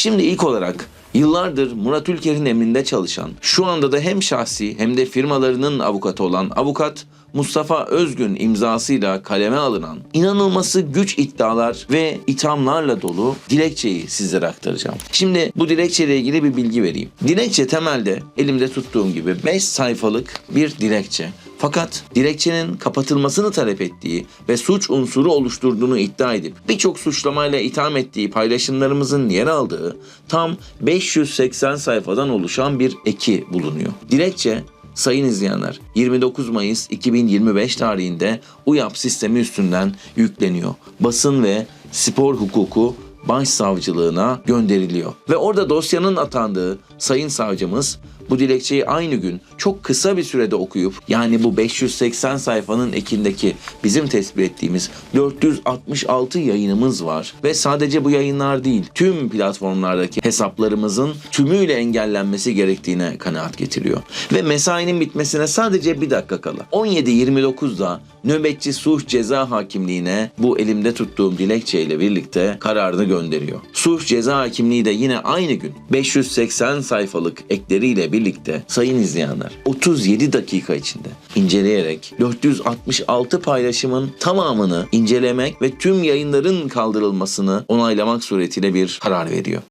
Şimdi ilk olarak Yıllardır Murat Ülker'in emrinde çalışan, şu anda da hem şahsi hem de firmalarının avukatı olan avukat Mustafa Özgün imzasıyla kaleme alınan inanılması güç iddialar ve ithamlarla dolu dilekçeyi sizlere aktaracağım. Şimdi bu dilekçeyle ilgili bir bilgi vereyim. Dilekçe temelde elimde tuttuğum gibi 5 sayfalık bir dilekçe. Fakat dilekçenin kapatılmasını talep ettiği ve suç unsuru oluşturduğunu iddia edip birçok suçlamayla itham ettiği paylaşımlarımızın yer aldığı tam 580 sayfadan oluşan bir eki bulunuyor. Dilekçe Sayın izleyenler 29 Mayıs 2025 tarihinde UYAP sistemi üstünden yükleniyor. Basın ve spor hukuku başsavcılığına gönderiliyor. Ve orada dosyanın atandığı sayın savcımız bu dilekçeyi aynı gün çok kısa bir sürede okuyup yani bu 580 sayfanın ekindeki bizim tespit ettiğimiz 466 yayınımız var ve sadece bu yayınlar değil tüm platformlardaki hesaplarımızın tümüyle engellenmesi gerektiğine kanaat getiriyor. Ve mesainin bitmesine sadece bir dakika kala 17.29'da nöbetçi suç ceza hakimliğine bu elimde tuttuğum dilekçeyle birlikte kararını gönderiyor. Suç ceza hakimliği de yine aynı gün 580 sayfalık ekleriyle birlikte sayın izleyenler 37 dakika içinde inceleyerek 466 paylaşımın tamamını incelemek ve tüm yayınların kaldırılmasını onaylamak suretiyle bir karar veriyor.